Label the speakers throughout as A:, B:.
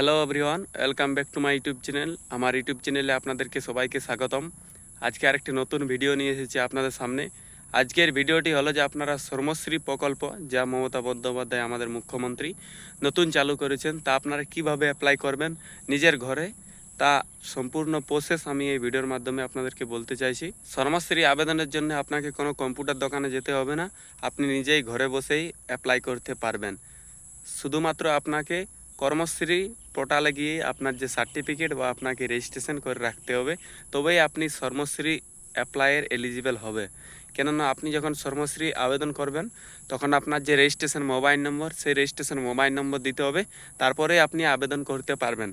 A: Hello everyone welcome back to my YouTube channel আমার YouTube চ্যানেলে আপনাদেরকে সবাইকে স্বাগতম। আজকে আরেকটি নতুন ভিডিও নিয়ে এসেছি আপনাদের সামনে। আজকের ভিডিওটি হলো যে আপনারা শর্মশ্রী প্রকল্প, যা মমতা বন্দ্যোপাধ্যায় আমাদের মুখ্যমন্ত্রী নতুন চালু করেছেন, তা আপনারা কীভাবে অ্যাপ্লাই করবেন নিজের ঘরে, তা সম্পূর্ণ প্রসেস আমি এই ভিডিওর মাধ্যমে আপনাদেরকে বলতে চাইছি। শর্মশ্রী আবেদনের জন্য আপনাকে কোনো কম্পিউটার দোকানে যেতে হবে না। আপনি নিজেই ঘরে বসেই অ্যাপ্লাই করতে পারবেন। শুধুমাত্র আপনাকে কর্মশ্রী পোর্টালে গিয়ে আপনার যে সার্টিফিকেট বা আপনাকে রেজিস্ট্রেশন করে রাখতে হবে, তবেই আপনি কর্মশ্রী অ্যাপ্লাইয়ের এলিজিবল হবে। কেননা আপনি যখন কর্মশ্রী আবেদন করবেন, তখন আপনার যে রেজিস্ট্রেশন মোবাইল নম্বর সেই রেজিস্ট্রেশন মোবাইল নম্বর দিতে হবে, তারপরে আপনি আবেদন করতে পারবেন।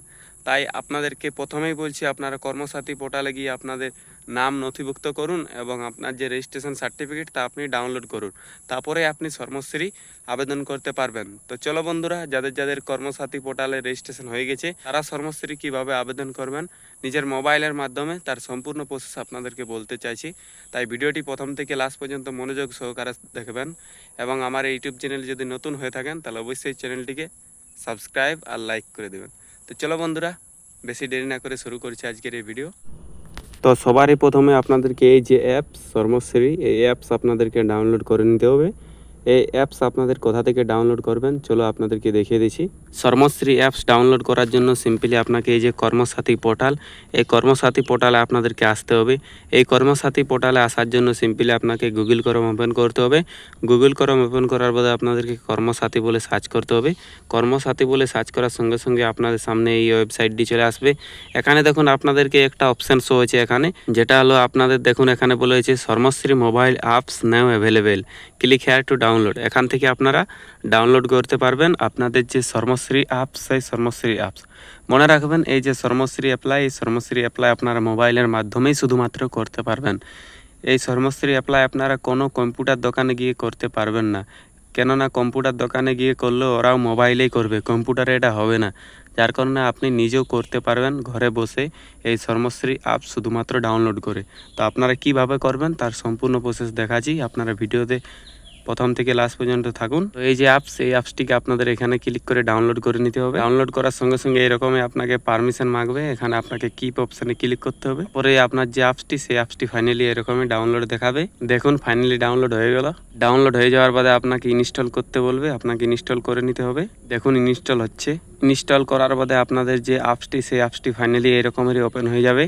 A: তাই আপনাদেরকে প্রথমেই বলছি, আপনারা কর্মসাথী পোর্টালে গিয়ে আপনাদের নাম নথিভুক্ত করুন এবং আপনার যে রেজিস্ট্রেশন সার্টিফিকেট তা আপনি ডাউনলোড করুন। তারপরে আপনি কর্মশ্রী আবেদন করতে পারবেন। তো চলো বন্ধুরা, যাদের যাদের কর্মসাথী পোর্টালে রেজিস্ট্রেশন হয়ে গেছে, তারা কর্মশ্রী কীভাবে আবেদন করবেন, নিজের মোবাইলের মাধ্যমে তার সম্পূর্ণ প্রসেস আপনাদেরকে বলতে চাইছি। তাই ভিডিওটি প্রথম থেকে লাস্ট পর্যন্ত মনোযোগ সহকারে দেখবেন এবং আমার ইউটিউব চ্যানেল যদি নতুন হয়ে থাকেন, তাহলে অবশ্যই চ্যানেলটিকে সাবস্ক্রাইব আর লাইক করে দেবেন। তো চলো বন্ধুরা, বেশি দেরি না করে শুরু করছি আজকের এই ভিডিও তো সবারই প্রথমে আপনাদেরকে এই যে অ্যাপস কর্মশ্রী এই অ্যাপস আপনাদেরকে ডাউনলোড করে নিতে হবে। এই অ্যাপস আপনাদের কোথা থেকে ডাউনলোড করবেন? চলো আপনাদেরকে দেখিয়ে দিচ্ছি। কর্মশ্রী অ্যাপস ডাউনলোড করার জন্য সিম্পলি আপনাকে এই যে কর্মসাথী পোর্টাল এই কর্মসাথী পোর্টালে আপনাদেরকে আসতে হবে। এই কর্মসাথী পোর্টালে আসার জন্য সিম্পলি আপনাকে গুগল করম ওপেন করতে হবে। গুগল করম ওপেন করার পরে আপনাদেরকে কর্মসাথী বলে সার্চ করতে হবে। কর্মসাথী বলে সার্চ করার সঙ্গে সঙ্গে আপনাদের সামনে এই ওয়েবসাইটটি চলে আসবে। এখানে দেখুন আপনাদেরকে একটা অপশান শো হয়েছে এখানে, যেটা হলো আপনাদের দেখুন এখানে বলে হয়েছে Sharmashree mobile apps now available click here to download এখান থেকে আপনারা ডাউনলোড করতে পারবেন। আপনাদের যে শর্মশ্রী অ্যাপস সেই শর্মশ্রী অ্যাপস মনে রাখবেন, এই যে শর্মশ্রী অ্যাপ্লাই এই শর্মশ্রী অ্যাপ্লাই আপনারা মোবাইলের মাধ্যমেই শুধুমাত্র করতে পারবেন। এই শর্মশ্রী অ্যাপ্লাই আপনারা কোনো কম্পিউটার দোকানে গিয়ে করতে পারবেন না। কেননা কম্পিউটার দোকানে গিয়ে করলেও ওরাও মোবাইলেই করবে, কম্পিউটারে এটা হবে না। যার কারণে আপনি নিজেও করতে পারবেন, ঘরে বসে এই শর্মশ্রী অ্যাপ শুধুমাত্র ডাউনলোড করে। তো আপনারা কীভাবে করবেন, তার সম্পূর্ণ প্রসেস দেখাচ্ছি। আপনারা ভিডিওতে প্রথম থেকে লাস্ট পর্যন্ত থাকুন। তো এই যে অ্যাপস এই অ্যাপসটিকে আপনাদের এখানে ক্লিক করে ডাউনলোড করে নিতে হবে। ডাউনলোড করার সঙ্গে সঙ্গে এরকমই আপনাকে পারমিশন মাগবে। এখানে আপনাকে কিপ অপশানে ক্লিক করতে হবে। পরে আপনার যে অ্যাপসটি সেই অ্যাপসটি ফাইনালি এরকমই ডাউনলোড দেখাবে। দেখুন ফাইনালি ডাউনলোড হয়ে গেল। ডাউনলোড হয়ে যাওয়ার বাদে আপনাকে ইনস্টল করতে বলবে। আপনাকে ইনস্টল করে নিতে হবে। দেখুন ইনস্টল হচ্ছে। ইনস্টল করার বাদে আপনাদের যে অ্যাপসটি সেই অ্যাপসটি ফাইনালি এরকমেরই ওপেন হয়ে যাবে।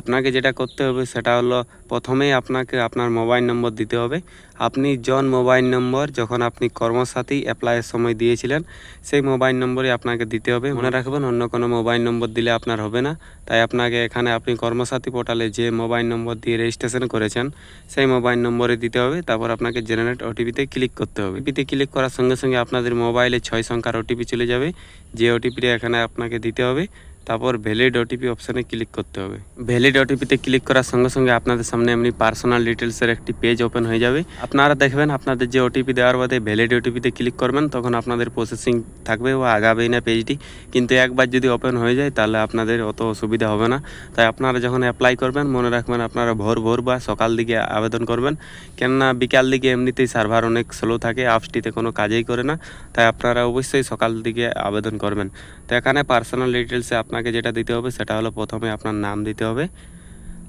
A: আপনাকে যেটা করতে হবে, সেটা হলো প্রথমেই আপনাকে আপনার মোবাইল নম্বর দিতে হবে। আপনি জন মোবাইল নম্বর যখন আপনি কর্মসাথী অ্যাপ্লাইয়ের সময় দিয়েছিলেন, সেই মোবাইল নম্বরই আপনাকে দিতে হবে। মনে রাখবেন, অন্য কোনো মোবাইল নম্বর দিলে আপনার হবে না। তাই আপনাকে এখানে আপনি কর্মসাথী পোর্টালে যে মোবাইল নম্বর দিয়ে রেজিস্ট্রেশন করেছেন, সেই মোবাইল নম্বরে দিতে হবে। তারপর আপনাকে জেনারেট ওটিপিতে ক্লিক করতে হবে। ওটিপিতে ক্লিক করার সঙ্গে সঙ্গে আপনাদের মোবাইলে ছয় সংখ্যার ওটিপি চলে যাবে। যে ওটিপিটা এখানে আপনাকে দিতে হবে। তারপর ভ্যালিড ওটিপি অপশানে ক্লিক করতে হবে। ভ্যালিড ওটিপিতে ক্লিক করার সঙ্গে সঙ্গে আপনাদের সামনে এমনি পার্সোনাল ডিটেলসের একটি পেজ ওপেন হয়ে যাবে। আপনারা দেখবেন আপনাদের যে ওটিপি দেওয়ার বাদে ভ্যালিড ওটিপিতে ক্লিক করবেন, তখন আপনাদের প্রসেসিং থাকবে বা আগাবেই না পেজটি কিন্তু একবার যদি ওপেন হয়ে যায়, তাহলে আপনাদের অত অসুবিধা হবে না। তাই আপনারা যখন অ্যাপ্লাই করবেন, মনে রাখবেন আপনারা ভোর ভোর বা সকাল দিকে আবেদন করবেন। কেননা বিকাল দিকে এমনিতেই সার্ভার অনেক স্লো থাকে অ্যাপসটিতে কোনো কাজেই করে না। তাই আপনারা অবশ্যই সকাল দিকে আবেদন করবেন। তো এখানে পার্সোনাল ডিটেলসে আপনাকে যেটা দিতে হবে, সেটা হলো প্রথমে আপনার নাম দিতে হবে।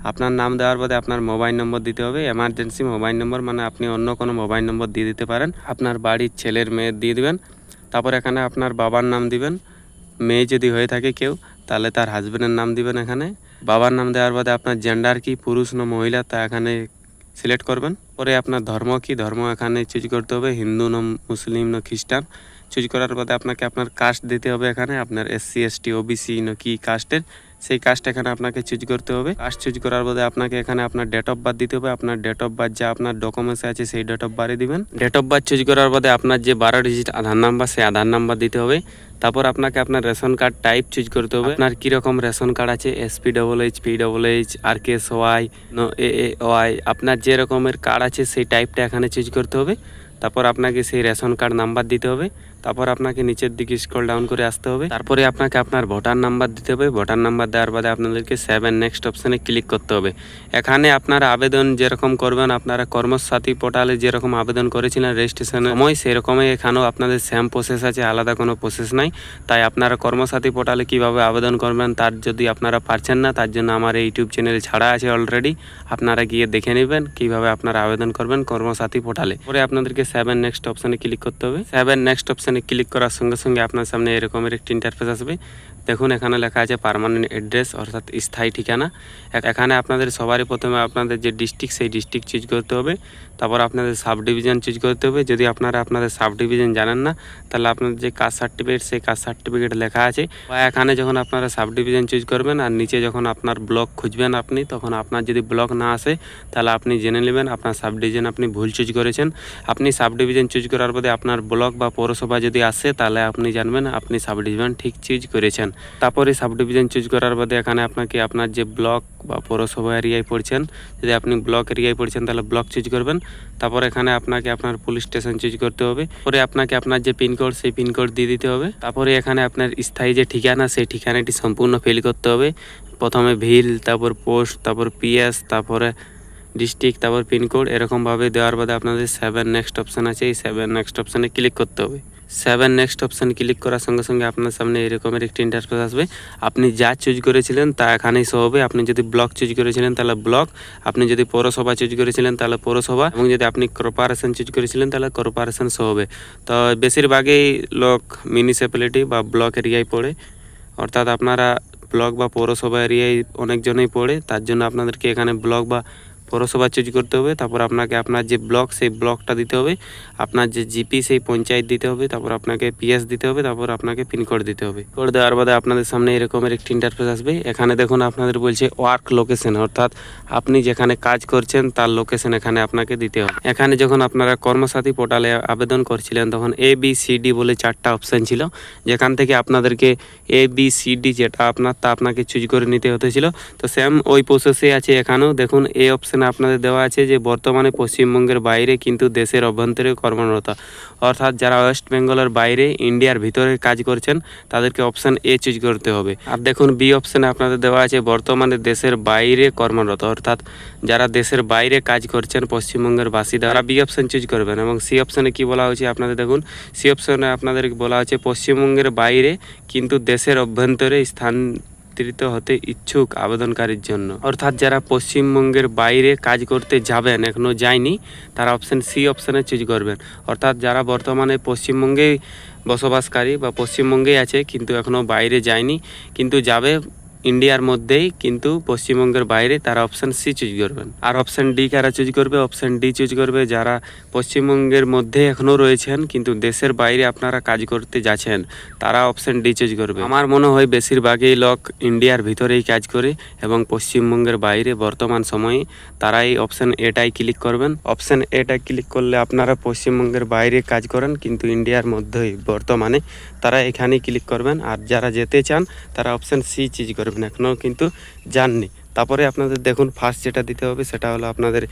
A: আপনার নাম দেওয়ার বাদে আপনার মোবাইল নম্বর দিতে হবে। এমার্জেন্সি মোবাইল নম্বর মানে আপনি অন্য কোনো মোবাইল নম্বর দিয়ে দিতে পারেন। আপনার বাড়ির ছেলের মেয়ের দিয়ে দিবেন। তারপর এখানে আপনার বাবার নাম দিবেন। মেয়ে যদি হয়ে থাকে কেউ, তাহলে তার হাজব্যান্ডের নাম দিবেন এখানে। বাবার নাম দেওয়ার বাদে আপনার জেন্ডার কি, পুরুষ না মহিলা, তা এখানে সিলেক্ট করবেন। পরে আপনার ধর্ম কি, ধর্ম এখানে চুজ করতে হবে। হিন্দু না মুসলিম না খ্রিস্টান। চুজ করার বাদে আপনাকে আপনার কাস্ট দিতে হবে এখানে। আপনার এসসি এসটি ওবিসি না কি কাস্টের সেই কাস্ট এখানে আপনাকে চুজ করতে হবে। কাস্ট চুজ করার বাদে আপনাকে এখানে আপনার ডেট অফ বার্থ দিতে হবে। আপনার ডেট অফ বার্থ যা আপনার ডকুমেন্টস আছে, সেই ডেট অফ বারে দিবেন। ডেট অফ বার্থ চুজ করার বাদে আপনার যে বারো ডিজিট আধার নাম্বার সেই আধার নাম্বার দিতে হবে। তারপর আপনাকে আপনার রেশন কার্ড টাইপ চুজ করতে হবে। আপনার কীরকম রেশন কার্ড আছে? SP double H P double H R K S Y A A Y আপনার যে রকমের কার্ড আছে, সেই টাইপটা এখানে চুজ করতে হবে। তারপর আপনাকে সেই রেশন কার্ড নাম্বার দিতে হবে। তারপর আপনাকে নিচের দিকে স্ক্রল ডাউন করে আসতে হবে। তারপরে আপনাকে আপনার ভোটার নাম্বার দিতে হবে। ভোটার নাম্বার দেওয়ার বাদে আপনাদেরকে সেভেন নেক্সট অপশানে ক্লিক করতে হবে। এখানে আপনারা আবেদন যেরকম করবেন, আপনারা কর্মসাথী পোর্টালে যেরকম আবেদন করেছিলেন রেজিস্ট্রেশনের সময় সেরকমই এখানেও আপনাদের সেম প্রসেস আছে, আলাদা কোনো প্রসেস নাই। তাই আপনারা কর্মসাথী পোর্টালে কীভাবে আবেদন করবেন, তার যদি আপনারা পারছেন না, তার জন্য আমার ইউটিউব চ্যানেল ছাড়া আছে অলরেডি আপনারা গিয়ে দেখে নেবেন কীভাবে আপনারা আবেদন করবেন কর্মসাথী পোর্টালে পরে আপনাদেরকে সেভেন নেক্সট অপশানে ক্লিক করতে হবে। সেভেন নেক্সট অপশানে ক্লিক করার সঙ্গে সঙ্গে আপনার সামনে এরকমের একটি ইন্টারফেস আসবে। দেখুন, এখানে লেখা আছে পার্মানেন্ট অ্যাড্রেস অর্থাৎ স্থায়ী ঠিকানা। এখানে আপনাদের সবারই প্রথমে আপনাদের যে ডিস্ট্রিক্ট সেই ডিস্ট্রিক্ট চুজ করতে হবে। তারপর আপনাদের সাব ডিভিশন চুজ করতে হবে। যদি আপনারা আপনাদের সাব ডিভিশন জানেন না, তাহলে আপনাদের যে কাস্ট সার্টিফিকেট সেই কাস্ট সার্টিফিকেট লেখা আছে। বা এখানে যখন আপনারা সাব ডিভিশন চুজ করবেন, আর নিচে যখন আপনার ব্লক খুঁজবেন আপনি, তখন আপনার যদি ব্লক না আসে, তাহলে আপনি জেনে নেবেন আপনার সাব ডিভিশন আপনি ভুল চুজ করেছেন। আপনি সাব ডিভিশন চুজ করার পরে আপনার ব্লক বা পৌরসভা যদি আসে, তাহলে আপনি জানবেন আপনি সাব ডিভিশন ঠিক চুজ করেছেন। তারপরে সাব ডিভিশন চুজ করার বাদে এখানে আপনাকে আপনার যে ব্লক বা পৌরসভা এরিয়ায় পড়ছেন, যদি আপনি ব্লক এরিয়ায় পড়ছেন, তাহলে ব্লক চুজ করবেন। তারপর এখানে আপনাকে আপনার পুলিশ স্টেশন চুজ করতে হবে। পরে আপনাকে আপনার যে পিনকোড সেই পিনকোড দিয়ে দিতে হবে। তারপরে এখানে আপনার স্থায়ী যে ঠিকানা, সেই ঠিকানাটি সম্পূর্ণ ফিল করতে হবে। প্রথমে ভিল তারপর পোস্ট তারপর পিএস তারপরে ডিস্ট্রিক্ট তারপর পিনকোড এরকমভাবে দেওয়ার বাদে আপনাদের সেভেন নেক্সট অপশান আছে। এই সেভেন নেক্সট অপশানে ক্লিক করতে হবে। সেভেন নেক্সট অপশান ক্লিক করার সঙ্গে সঙ্গে আপনার সামনে এরকমের একটি ইন্টারফেস আসবে। আপনি যা চুজ করেছিলেন তা এখানেই শো হবে। আপনি যদি ব্লক চুজ করেছিলেন, তাহলে ব্লক আপনি যদি পৌরসভা চুজ করেছিলেন, তাহলে পৌরসভা। এবং যদি আপনি কর্পোরেশন চুজ করেছিলেন, তাহলে কর্পোরেশন শো হবে। তো বেশিরভাগই লোক মিউনিসিপ্যালিটি বা ব্লক এরিয়ায় পড়ে। অর্থাৎ আপনারা ব্লক বা পৌরসভা এরিয়ায় অনেকজনেই পড়ে। তার জন্য আপনাদেরকে এখানে ব্লক বা পৌরসভা চুজ করতে হবে, তারপর আপনাকে আপনার যে ব্লক সেই ব্লকটা দিতে হবে, আপনার যে জিপি সেই পঞ্চায়েত দিতে হবে, তারপর আপনাকে পিএস দিতে হবে, তারপর আপনাকে পিনকোড দিতে হবে। কোড দেওয়ার বাদে আপনাদের সামনে এরকমের একটি ইন্টারফেস আসবে, এখানে দেখুন আপনাদের বলছে ওয়ার্ক লোকেশন অর্থাৎ আপনি যেখানে কাজ করছেন, তার লোকেশন এখানে আপনাকে দিতে হবে। এখানে যখন আপনারা কর্মসাথী পোর্টালে আবেদন করছিলেন, তখন এ বি সি ডি বলে চারটা অপশান ছিল, যেখান থেকে আপনাদেরকে এ বি সি ডি যেটা আপনার, তা আপনাকে চুজ করে নিতে হতেছিল। তো সেম ওই প্রসেসে আছে এখানেও, দেখুন এ অপশানে আপনাদের দেওয়া আছে যে বর্তমানে পশ্চিমবঙ্গের বাইরে কিন্তু দেশের অভ্যন্তরে কর্মরত। অর্থাৎ যারা ওয়েস্ট বেঙ্গলের বাইরে, ইন্ডিয়ার ভিতরে কাজ করছেন, তাদেরকে অপশান এ চুজ করতে হবে। আর দেখুন, বি অপশানে আপনাদের দেওয়া আছে বর্তমানে দেশের বাইরে কর্মরত। অর্থাৎ যারা দেশের বাইরে কাজ করছেন, পশ্চিমবঙ্গের বাসিন্দা তারা বি অপশান চুজ করবেন। এবং সি অপশানে কি বলা হয়েছে আপনাদের দেখুন, সি অপশানে আপনাদের বলা হচ্ছে পশ্চিমবঙ্গের বাইরে কিন্তু দেশের অভ্যন্তরে স্থানান্তরিত হতে ইচ্ছুক আবেদনকারীর জন্য। অর্থাৎ যারা পশ্চিমবঙ্গের বাইরে কাজ করতে যাবেন এখনও যায়নি, তারা অপশান সি অপশানে চুজ করবেন। অর্থাৎ যারা বর্তমানে পশ্চিমবঙ্গেই বসবাসকারী বা পশ্চিমবঙ্গেই আছে, কিন্তু এখনও বাইরে যায়নি, কিন্তু যাবে ইন্ডিয়ার মধ্যেই কিন্তু পশ্চিমবঙ্গের বাইরে তারা অপশান সি চুজ করবেন। আর অপশান ডি কারা চুজ করবে? অপশান ডি চুজ করবে যারা পশ্চিমবঙ্গের মধ্যে এখনও রয়েছেন, কিন্তু দেশের বাইরে আপনারা কাজ করতে যাচ্ছেন, তারা অপশান ডি চুজ করবে। আমার মনে হয় বেশিরভাগই লোক ইন্ডিয়ার ভিতরেই কাজ করে এবং পশ্চিমবঙ্গের বাইরে বর্তমান সময়ে তারা এই অপশান এটাই ক্লিক করবেন। অপশান এটা ক্লিক করলে আপনারা পশ্চিমবঙ্গের বাইরে কাজ করেন, কিন্তু ইন্ডিয়ার মধ্যেই বর্তমানে তারা এখানেই ক্লিক করবেন। আর যারা যেতে চান, তারা অপশান সি চুজ করবেন। এখনও কিন্তু যাননি। তারপরে আপনাদের দেখুন ফার্স্ট যেটা দিতে হবে, সেটা হলো আপনাদের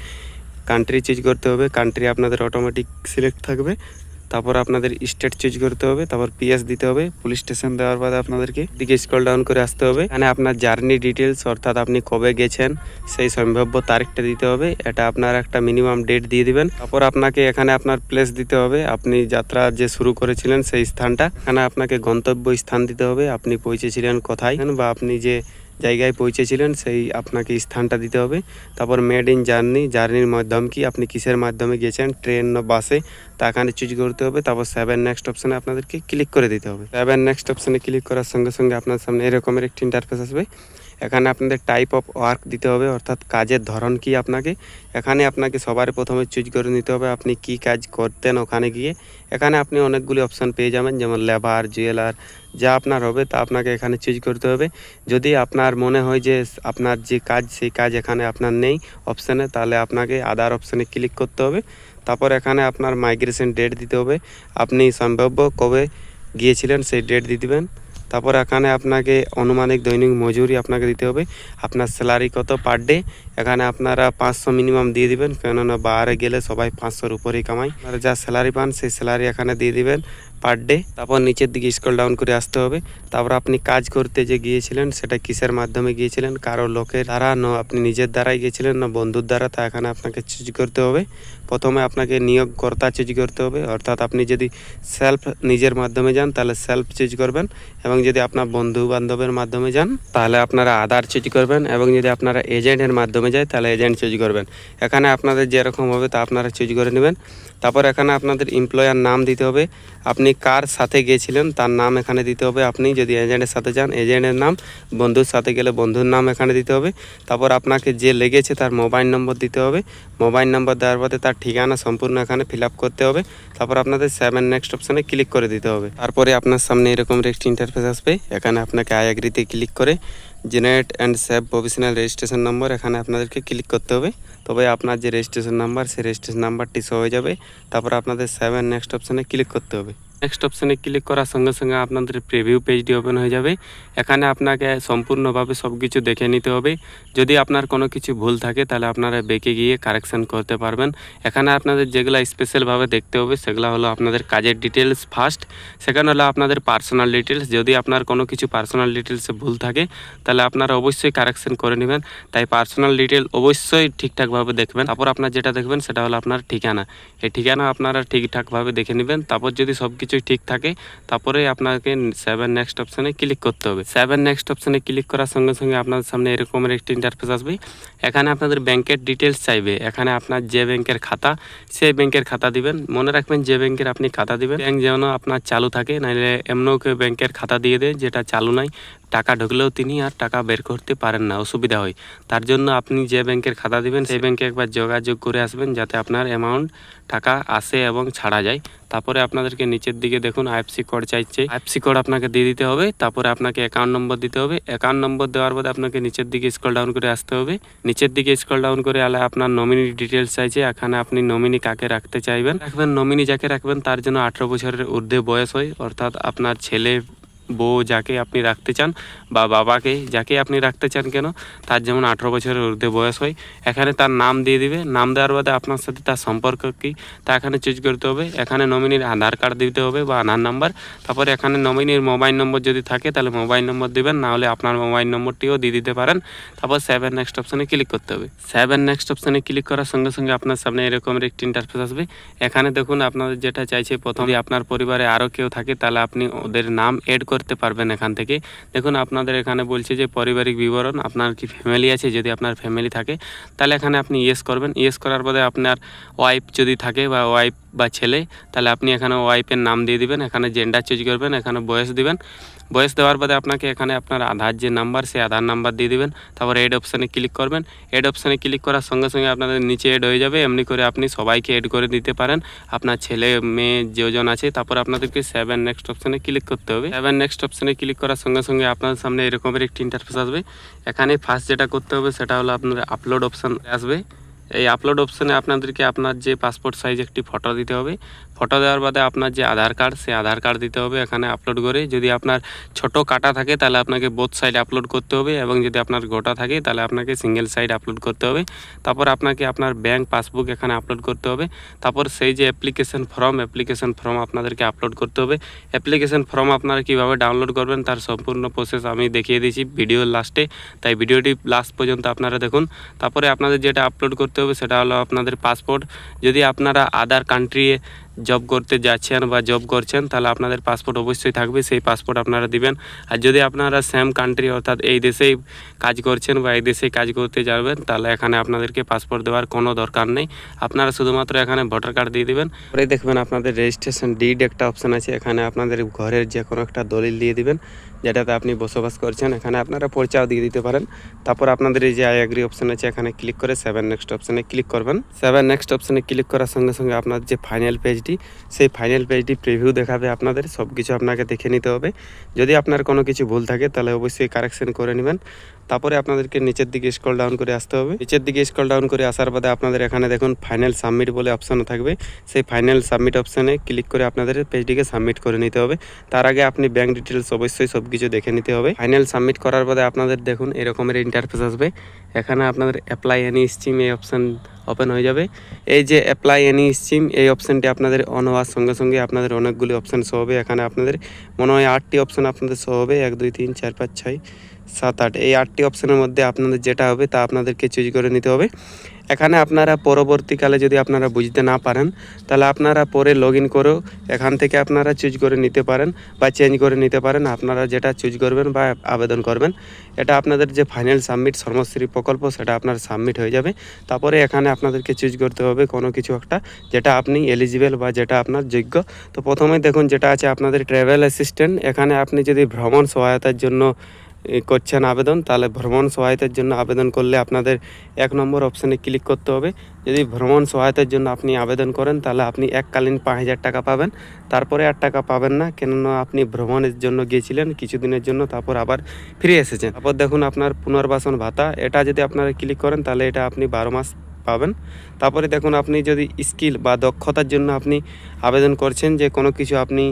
A: কান্ট্রি চুজ করতে হবে। কান্ট্রি আপনাদের অটোমেটিক সিলেক্ট থাকবে। তারপর আপনাদের স্টেট চুজ করতে হবে, তারপর পিএস দিতে হবে পুলিশ স্টেশন দেওয়ার বাদে আপনাদেরকে দিকে স্কল ডাউন করে আসতে হবে। এখানে আপনার জার্নি ডিটেলস অর্থাৎ আপনি কবে গেছেন, সেই সম্ভাব্য তারিখটা দিতে হবে, এটা আপনার একটা মিনিমাম ডেট দিয়ে দিবেন। তারপর আপনাকে এখানে আপনার প্লেস দিতে হবে, আপনি যাত্রা যে শুরু করেছিলেন সেই স্থানটা। এখানে আপনাকে গন্তব্য স্থান দিতে হবে, আপনি পৌঁছেছিলেন কোথায়, বা আপনি যে জায়গায় পৌঁছেছিলেন, সেই আপনাকে স্থানটা দিতে হবে। তারপর মেড ইন জার্নি জার্নির মাধ্যম কি? আপনি কিসের মাধ্যমে গেছেন ট্রেন না বাসে তা এখানে চুজ করতে হবে। তারপর সেভেন নেক্সট অপশানে আপনাদেরকে ক্লিক করে দিতে হবে। সেভেন নেক্সট অপশানে ক্লিক করার সঙ্গে সঙ্গে আপনার সামনে এরকমের একটি ইন্টারফেস আসবে। এখানে আপনাদের টাইপ অফ ওয়ার্ক দিতে হবে, অর্থাৎ কাজের ধরন কি আপনাকে? এখানে আপনাকে সবার প্রথমে চুজ করে নিতে হবে আপনি কি কাজ করতেন ওখানে গিয়ে। এখানে আপনি অনেকগুলি অপশান পেয়ে যাবেন, যেমন লেবার জুয়েলার যা আপনার হবে তা আপনাকে এখানে চুজ করতে হবে। যদি আপনার মনে হয় যে আপনার যে কাজ, সেই কাজ এখানে আপনার নেই অপশানে তাহলে আপনাকে আদার অপশানে ক্লিক করতে হবে। তারপর এখানে আপনার মাইগ্রেশন ডেট দিতে হবে। আপনি সম্ভাব্য কবে গিয়েছিলেন, সেই ডেট দিয়ে দিবেন। তারপর এখানে আপনাকে অনুমানিক দৈনিক মজুরি আপনাকে দিতে হবে। আপনার স্যালারি কত পার ডে এখানে আপনারা পাঁচশো মিনিমাম দিয়ে দিবেন, কেননা বাইরে গেলে সবাই পাঁচশোর উপরেই কামায়। আপনারা যা স্যালারি পান, সেই স্যালারি এখানে দিয়ে দিবেন পার ডে তারপর নিচের দিকে স্ক্রল ডাউন করে আসতে হবে। তারপর আপনি কাজ করতে যে গিয়েছিলেন, সেটা কিসের মাধ্যমে গিয়েছিলেন? কারও লোকের দ্বারা, না আপনি নিজের দ্বারাই গিয়েছিলেন, না বন্ধুর দ্বারা, তা এখানে আপনাকে চুজ করতে হবে। প্রথমে আপনাকে নিয়োগকর্তা চুজ করতে হবে। অর্থাৎ আপনি যদি সেলফ নিজের মাধ্যমে যান, তাহলে সেলফ চুজ করবেন। এবং যদি আপনার বন্ধু বান্ধবের মাধ্যমে যান, তাহলে আপনারা আধার চুজ করবেন। এবং যদি আপনারা এজেন্টের মাধ্যমে যায়, তাহলে এজেন্ট চুজ করবেন। এখানে আপনাদের যেরকম হবে তা আপনারা চুজ করে নেবেন। তারপর এখানে আপনাদের এমপ্লয়ার নাম দিতে হবে। আপনি কার সাথে গিয়েছিলেন, তার নাম এখানে দিতে হবে। আপনি যদি এজেন্টের সাথে যান এজেন্টের নাম, বন্ধুর সাথে গেলে বন্ধুর নাম এখানে দিতে হবে। তারপর আপনাকে যে লেগেছে তার মোবাইল নম্বর দিতে হবে। মোবাইল নম্বর দেওয়ার পরে তার ঠিকানা সম্পূর্ণ এখানে ফিল করতে হবে। তারপর আপনাদের সেভেন নেক্সট অপশানে ক্লিক করে দিতে হবে। তারপরে আপনার সামনে এরকম একটি ইন্টারফেস আসবে। এখানে আপনাকে আই এগ্রিতে ক্লিক করে generate and save professional registration number এখানে আপনাদেরকে ক্লিক করতে হবে। তবে আপনার যে রেজিস্ট্রেশন নাম্বার, সেই রেজিস্ট্রেশন নাম্বারটি শো হয়ে যাবে। তারপর আপনাদের সেভেন নেক্সট অপশানে ক্লিক করতে হবে। নেক্সট অপশানে ক্লিক করার সঙ্গে সঙ্গে আপনাদের প্রিভিউ পেজটি ওপেন হয়ে যাবে। এখানে আপনাকে সম্পূর্ণভাবে সব কিছু দেখে নিতে হবে। যদি আপনার কোনো কিছু ভুল থাকে, তাহলে আপনারা বেঁকে গিয়ে কারেকশান করতে পারবেন। এখানে আপনাদের যেগুলো স্পেশালভাবে দেখতে হবে, সেগুলো হলো আপনাদের কাজের ডিটেলস ফার্স্ট সেকেন্ড হলো আপনাদের পার্সোনাল ডিটেলস যদি আপনার কোনো কিছু পার্সোনাল ডিটেলসে ভুল থাকে, তাহলে আপনারা অবশ্যই কারেকশান করে নেবেন। তাই পার্সোনাল ডিটেল অবশ্যই ঠিকঠাকভাবে দেখবেন। তারপর আপনার যেটা দেখবেন, সেটা হলো আপনার ঠিকানা। এই ঠিকানা আপনারা ঠিকঠাকভাবে দেখে নেবেন। তারপর যদি সব কিছুই ঠিক থাকে, তারপরে আপনাকে সেভেন নেক্সট অপশানে ক্লিক করতে হবে। সেভেন নেক্সট অপশানে ক্লিক করার সঙ্গে সঙ্গে আপনাদের সামনে এরকমের একটি ইন্টারফেস আসবে। এখানে আপনাদের ব্যাংকের ডিটেলস চাইবে। এখানে আপনার যে ব্যাংকের খাতা, সেই ব্যাংকের খাতা দিবেন। মনে রাখবেন যে ব্যাংকের আপনি খাতা দিবেন। ব্যাংক যেন আপনার চালু থাকে নাহলে এমনও কেউ ব্যাংকের খাতা দিয়ে দেয় যেটা চালু নাই। টাকা ঢুকলেও তিনি আর টাকা বের করতে পারেন না, অসুবিধা হয়। তার জন্য আপনি যে ব্যাংকের খাতা দিবেন, সেই ব্যাংকে একবার যোগাযোগ করে আসবেন যাতে আপনার অ্যামাউন্ট টাকা আসে এবং ছাড়া যায়। তারপরে আপনাদেরকে নিচের দিকে দেখুন, আইএফসি কোড চাইছে। আইএফসি কোড আপনাকে দিয়ে দিতে হবে, তারপরে আপনাকে অ্যাকাউন্ট নম্বর দিতে হবে। অ্যাকাউন্ট নম্বর দেওয়ার পরে আপনাকে নিচের দিকে স্ক্রল ডাউন করে আসতে হবে। নিচের দিকে স্ক্রল ডাউন করে আলে আপনার নমিনি ডিটেলস চাইছে, এখানে আপনি নমিনি কাকে রাখতে চাইবেন? রাখবেন নমিনি যাকে রাখবেন, তার জন্য আঠেরো বছরের ঊর্ধ্বে বয়স হয়। অর্থাৎ আপনার ছেলে বউ যাকে আপনি রাখতে চান বা বাবাকে যাকে আপনি রাখতে চান কেন, তার যেমন আঠেরো বছরের ঊর্ধ্বে বয়স হয়, এখানে তার নাম দিয়ে দিবে। নাম দেওয়ার বাদে আপনার সাথে তার সম্পর্ক কী, তা এখানে চুজ করতে হবে। এখানে নমিনির আধার কার্ড দিতে হবে বা আধার নাম্বার তারপরে এখানে নমিনির মোবাইল নম্বর যদি থাকে, তাহলে মোবাইল নম্বর দিবেন নাহলে আপনার মোবাইল নম্বরটিও দিয়ে দিতে পারেন। তারপর সেভেন নেক্সট অপশানে ক্লিক করতে হবে। সেভেন নেক্সট অপশানে ক্লিক করার সঙ্গে সঙ্গে আপনার সামনে এরকমের একটি ইন্টারফেস আসবে। এখানে দেখুন আপনাদের যেটা চাইছে, প্রথম আপনার পরিবারে আরও কেউ থাকে, তাহলে আপনি ওদের নাম এড করতে পারবেন এখান থেকে। দেখুন, আপনাদের এখানে বলছে যে পারিবারিক বিবরণ, আপনার কি ফ্যামিলি আছে? যদি আপনার ফ্যামিলি থাকে, তাহলে এখানে আপনি ইয়েস করবেন। ইয়েস করার পরে আপনার ওয়াইফ যদি থাকে বা ওয়াইফ বা ছেলে, তাহলে আপনি এখানে ওয়াইফের নাম দিয়ে দিবেন, এখানে জেন্ডার চুজ করবেন, এখানে বয়স দিবেন। বয়স দেওয়ার পরে আপনাকে এখানে আপনার আধার যে নাম্বার সেই আধার নাম্বার দিয়ে দিবেন। তারপর এড অপশানে ক্লিক করবেন। এড অপশানে ক্লিক করার সঙ্গে সঙ্গে আপনাদের নিচে এড হয়ে যাবে। এমনি করে আপনি সবাইকে এড করে দিতে পারেন। আপনার ছেলে, মেয়ে যেজন আছে, তারপর আপনাদেরকে সেভেন নেক্সট অপশানে ক্লিক করতে হবে। সেভেন নেক্সট অপশানে ক্লিক করার সঙ্গে সঙ্গে আপনাদের সামনে এরকমের একটি ইন্টারফেস আসবে। এখানে ফার্স্ট যেটা করতে হবে, সেটা হলো আপনার আপলোড অপশান আসবে। এই আপলোড অপশানে আপনাদেরকে আপনার যে পাসপোর্ট সাইজ একটি ফটো দিতে হবে ফটো দেওয়ার বাদে আপনার যে আধার কার্ড সেই আধার কার্ড দিতে হবে এখানে আপলোড করে। যদি আপনার ছোট কাটা থাকে, তাহলে আপনাকে বোথ সাইড আপলোড করতে হবে এবং যদি আপনার গোটা থাকে, তাহলে আপনাকে সিঙ্গেল সাইড আপলোড করতে হবে। তারপর আপনাকে আপনার ব্যাংক পাসবুক এখানে আপলোড করতে হবে। তারপর সেই যে অ্যাপ্লিকেশন ফর্ম অ্যাপ্লিকেশন ফর্ম আপনাদেরকে আপলোড করতে হবে। অ্যাপ্লিকেশন ফর্ম আপনারা কীভাবে ডাউনলোড করবেন, তার সম্পূর্ণ প্রসেস আমি দেখিয়ে দিয়েছি ভিডিওর লাস্টে তাই ভিডিওটি লাস্ট পর্যন্ত আপনারা দেখুন। তারপরে আপনাদের যেটা আপলোড করতে হবে, সেটা হলো আপনাদের পাসপোর্ট যদি আপনারা আদার কান্ট্রি জব করতে যাচ্ছেন বা জব করছেন, তাহলে আপনাদের পাসপোর্ট অবশ্যই থাকবে, সেই পাসপোর্ট আপনারা দিবেন। আর যদি আপনারা সেম কান্ট্রি অর্থাৎ এই দেশেই কাজ করছেন বা এই দেশেই কাজ করতে যাবেন, তাহলে এখানে আপনাদেরকে পাসপোর্ট দেওয়ার কোনো দরকার নেই। আপনারা শুধুমাত্র এখানে ভোটার কার্ড দিয়ে দেবেন। পরে দেখবেন আপনাদের রেজিস্ট্রেশন ডিড একটা অপশান আছে, এখানে আপনাদের ঘরের যে কোনো একটা দলিল দিয়ে দিবেন। যেটাতে আপনি বসবাস করছেন, এখানে আপনারা পরিচয় দিয়ে দিতে পারেন। তারপর আপনাদের এই যে আই অ্যাগ্রি অপশান আছে, এখানে ক্লিক করে সেভেন নেক্সট অপশানে ক্লিক করবেন। সেভেন নেক্সট অপশানে ক্লিক করার সঙ্গে সঙ্গে আপনার যে ফাইনাল পেজটি সেই ফাইনাল পেজটি প্রিভিউ দেখাবে আপনাদের। সব কিছু আপনাকে দেখে নিতে হবে। যদি আপনার কোনো কিছু ভুল থাকে, তাহলে অবশ্যই কারেকশন করে নেবেন। তারপরে আপনাদেরকে নিচের দিকে স্কল ডাউন করে আসতে হবে। নিচের দিকে স্কল ডাউন করে আসার বাদে আপনাদের এখানে দেখুন ফাইনাল সাবমিট বলে অপশান থাকবে। সেই ফাইনাল সাবমিট অপশানে ক্লিক করে আপনাদের পেজটিকে সাবমিট করে নিতে হবে। তার আগে আপনি ব্যাঙ্ক ডিটেলস অবশ্যই সব কিছু দেখে নিতে হবে। ফাইনাল সাবমিট করার পরে আপনাদের দেখুন এরকমের ইন্টারফেস আসবে। এখানে আপনাদের অ্যাপ্লাই এনি স্কিম এই অপশান ওপেন হয়ে যাবে। এই যে অ্যাপ্লাই এনি স্কিম এই অপশানটি আপনাদের অন হওয়ার সঙ্গে সঙ্গে আপনাদের অনেকগুলি অপশান শো হবে। এখানে আপনাদের মনে হয় আটটি অপশান আপনাদের শো হবে। এক, দুই, তিন, চার, পাঁচ, ছয় সাত, আট, এই আটটি অপশানের মধ্যে আপনাদের যেটা হবে তা আপনাদেরকে চুজ করে নিতে হবে। এখানে আপনারা পরবর্তীকালে যদি আপনারা বুঝতে না পারেন, তাহলে আপনারা পরে লগ ইন করেও এখান থেকে আপনারা চুজ করে নিতে পারেন বা চেঞ্জ করে নিতে পারেন। আপনারা যেটা চুজ করবেন বা আবেদন করবেন, এটা আপনাদের যে ফাইনাল সাবমিট শর্মশ্রী প্রকল্প, সেটা আপনার সাবমিট হয়ে যাবে। তারপরে এখানে আপনাদেরকে চুজ করতে হবে কোনো কিছু একটা যেটা আপনি এলিজিবেল বা যেটা আপনার যোগ্য। তো প্রথমে দেখুন যেটা আছে আপনাদের ট্রাভেল অ্যাসিস্ট্যান্ট এখানে আপনি যদি ভ্রমণ সহায়তার জন্য করছেন আবেদন, তাহলে ভ্রমণ সহায়তার জন্য আবেদন করলে আপনাদের এক নম্বর অপশানে ক্লিক করতে হবে। যদি ভ্রমণ সহায়তার জন্য আপনি আবেদন করেন, তাহলে আপনি এককালীন পাঁচ হাজার টাকা পাবেন। তারপরে আর টাকা পাবেন না, কেননা আপনি ভ্রমণের জন্য গিয়েছিলেন, কিছুদিনের জন্য, তারপর আবার ফিরে এসেছেন। তারপর দেখুন আপনার পুনর্বাসন ভাতা, এটা যদি আপনারা ক্লিক করেন, তাহলে এটা আপনি বারো মাস পাবেন। তারপরে দেখুন আপনি যদি স্কিল বা দক্ষতার জন্য আপনি আবেদন করছেন যে কোনো কিছু আপনি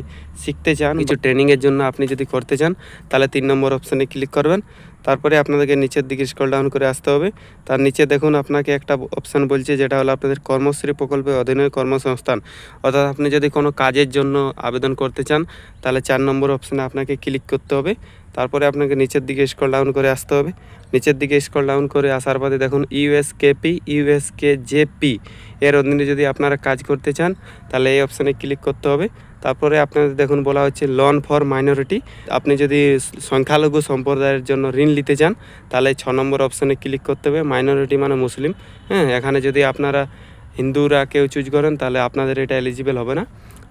A: শিখতে চান কিছু ট্রেনিংয়ের জন্য আপনি যদি করতে চান তাহলে তিন নম্বর অপশানে ক্লিক করবেন। তারপরে আপনাদেরকে নিচের দিকে স্ক্রল ডাউন করে আসতে হবে। তার নিচে দেখুন, আপনাকে একটা অপশান বলছে, যেটা হলো আপনাদের কর্মশ্রী প্রকল্পের অধীনে কর্মসংস্থান। অর্থাৎ আপনি যদি কোনো কাজের জন্য আবেদন করতে চান, তাহলে চার নম্বর অপশানে আপনাকে ক্লিক করতে হবে। তারপরে আপনাকে নিচের দিকে স্ক্রল ডাউন করে আসতে হবে। নিচের দিকে স্ক্রল ডাউন করে আসার পরে দেখুন ইউএসকেপি ইউএসকে জেপি এর অধীনে যদি আপনারা কাজ করতে চান, তাহলে এই অপশানে ক্লিক করতে হবে। তারপরে আপনাদের দেখুন বলা হচ্ছে লোন ফর মাইনরিটি আপনি যদি সংখ্যালঘু সম্প্রদায়ের জন্য ঋণ নিতে চান, তাহলে ছ নম্বর অপশানে ক্লিক করতে হবে। মাইনরিটি মানে মুসলিম। হ্যাঁ এখানে যদি আপনারা হিন্দুরা কেউ চুজ করেন, তাহলে আপনাদের এটা এলিজিবেল হবে না।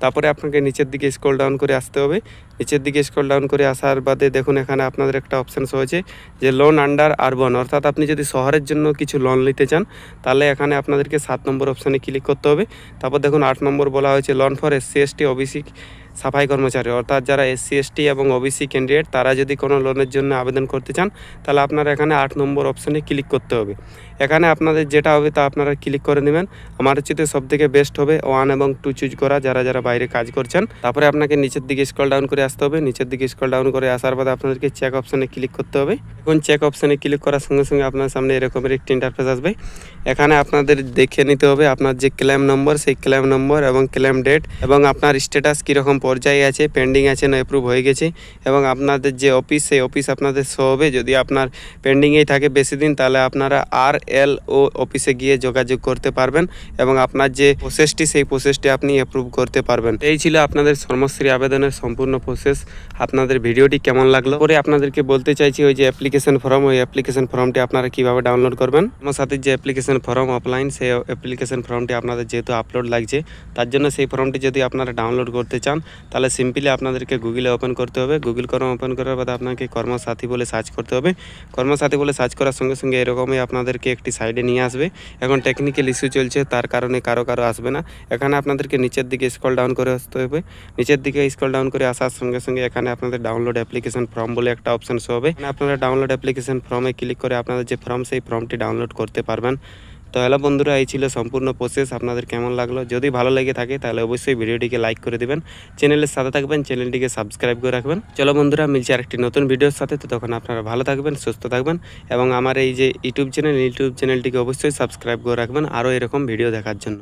A: তারপরে আপনাকে নিচের দিকে স্ক্রল ডাউন করে আসতে হবে। নিচের দিকে স্ক্রল ডাউন করে আসার বাদে দেখুন এখানে আপনাদের একটা অপশানস হয়েছে যে লোন আন্ডার আরবন অর্থাৎ আপনি যদি শহরের জন্য কিছু লোন নিতে চান, তাহলে এখানে আপনাদেরকে সাত নম্বর অপশানে ক্লিক করতে হবে। তারপর দেখুন আট নম্বর বলা হয়েছে loan for SC ST OBC সাফাই কর্মচারী। অর্থাৎ যারা এসসি এসটি এবং ওবিসি ক্যান্ডিডেট তারা যদি কোনো লোনের জন্য আবেদন করতে চান, তাহলে আপনারা এখানে আট নম্বর অপশানে ক্লিক করতে হবে। এখানে আপনাদের যেটা হবে তা আপনারা ক্লিক করে নেবেন। আমার হচ্ছে সব থেকে বেস্ট হবে ওয়ান এবং টু চুজ করা, যারা যারা বাইরে কাজ করছেন। তারপরে আপনাকে নিচের দিকে স্কল ডাউন করে আসতে হবে। নিচের দিকে স্কল ডাউন করে আসার পরে আপনাদেরকে চেক অপশানে ক্লিক করতে হবে। এখন চেক অপশানে ক্লিক করার সঙ্গে সঙ্গে আপনার সামনে এরকমের একটি ইন্টারফেস আসবে। এখানে আপনাদের দেখে নিতে হবে আপনার যে ক্লেম নম্বর সেই ক্লেম নম্বর এবং ক্লেম ডেট এবং আপনার স্ট্যাটাস কীরকম পর্যায়ে আছে পেন্ডিং আছে না অ্যাপ্রুভ হয়ে গেছে এবং আপনাদের যে অফিস সেই অফিস আপনাদের শো হবে। যদি আপনার পেন্ডিংয়েই থাকে বেশি দিন, তাহলে আপনারা আর এল ও অফিসে গিয়ে যোগাযোগ করতে পারবেন এবং আপনার যে প্রসেসটি সেই প্রসেসটি আপনি অ্যাপ্রুভ করতে পারবেন। এই ছিল আপনাদের শর্মশ্রী আবেদনের সম্পূর্ণ প্রসেস আপনাদের ভিডিওটি কেমন লাগল? পরে আপনাদেরকে বলতে চাইছি, ওই যে অ্যাপ্লিকেশন ফর্ম ওই অ্যাপ্লিকেশন ফর্মটি আপনারা কীভাবে ডাউনলোড করবেন? আমার সাথে যে অ্যাপ্লিকেশন ফর্ম অফলাইন সেই অ্যাপ্লিকেশন ফর্মটি আপনাদের যেহেতু আপলোড লাগছে, তার জন্য সেই ফর্মটি যদি আপনারা ডাউনলোড করতে চান, তাহলে সিম্পলি আপনাদেরকে গুগলে ওপেন করতে হবে। গুগল কর্ম ওপেন করার বাদে আপনাকে কর্মসাথী বলে সার্চ করতে হবে। কর্মসাথী বলে সার্চ করার সঙ্গে সঙ্গে এরকমই আপনাদেরকে একটি সাইডে নিয়ে আসবে। এখন টেকনিক্যাল ইস্যু চলছে, তার কারণে কারও কারও আসবে না। এখানে আপনাদেরকে নিচের দিকে স্কল ডাউন করে আসতে হবে। নিচের দিকে স্কল ডাউন করে আসার সঙ্গে সঙ্গে এখানে আপনাদের ডাউনলোড অ্যাপ্লিকেশন ফর্ম বলে একটা অপশন শো হবে। আপনারা ডাউনলোড অ্যাপ্লিকেশন ফর্মে ক্লিক করে আপনাদের যে ফর্ম সেই ফর্মটি ডাউনলোড করতে পারবেন। তো হ্যালো বন্ধুরা, এই ছিল সম্পূর্ণ প্রসেস আপনাদের কেমন লাগল? যদি ভালো লেগে থাকে, তাহলে অবশ্যই ভিডিওটিকে লাইক করে দেবেন। চ্যানেলের সাথে থাকবেন চ্যানেলটিকে সাবস্ক্রাইব করে রাখবেন। চলো বন্ধুরা, মিলছে আরেকটি নতুন ভিডিওর সাথে। তো তখন আপনারা ভালো থাকবেন, সুস্থ থাকবেন এবং আমার এই যে ইউটিউব চ্যানেল ইউটিউব চ্যানেলটিকে অবশ্যই সাবস্ক্রাইব করে রাখবেন আরও এরকম ভিডিও দেখার জন্য।